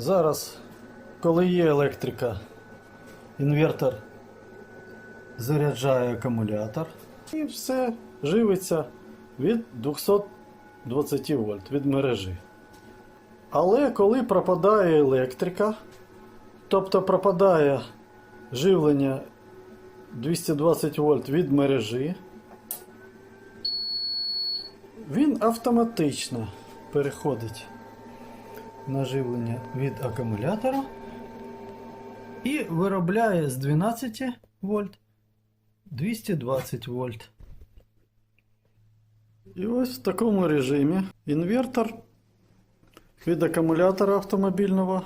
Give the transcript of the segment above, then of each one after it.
Зараз, коли є електрика, інвертор заряджає акумулятор і все живиться від 220 вольт від мережі. Але коли пропадає електрика, тобто пропадає живлення 220 вольт від мережі, він автоматично переходить на живлення від акумулятора і виробляє з 12 вольт 220 вольт. І ось в такому режимі інвертор від акумулятора автомобільного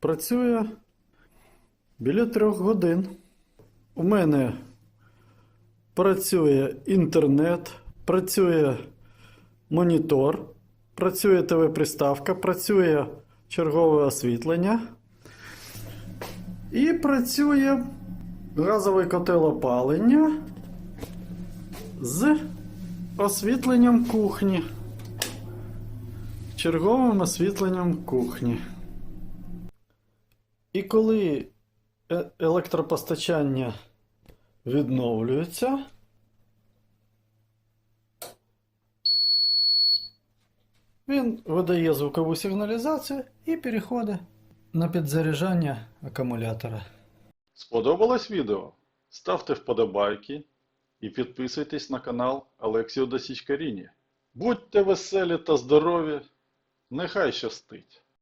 працює біля 3 годин. У мене працює інтернет, працює монітор, працює ТВ-приставка, працює чергове освітлення і працює газовий котел опалення з освітленням кухні. Черговим освітленням кухні. І коли е- електропостачання відновлюється, він видає звукову сигналізацію і переходить на підзаряджання акумулятора. Сподобалось відео? Ставте вподобайки і підписуйтесь на канал Олексіо Досічкаріні. Будьте веселі та здорові! Нехай щастить!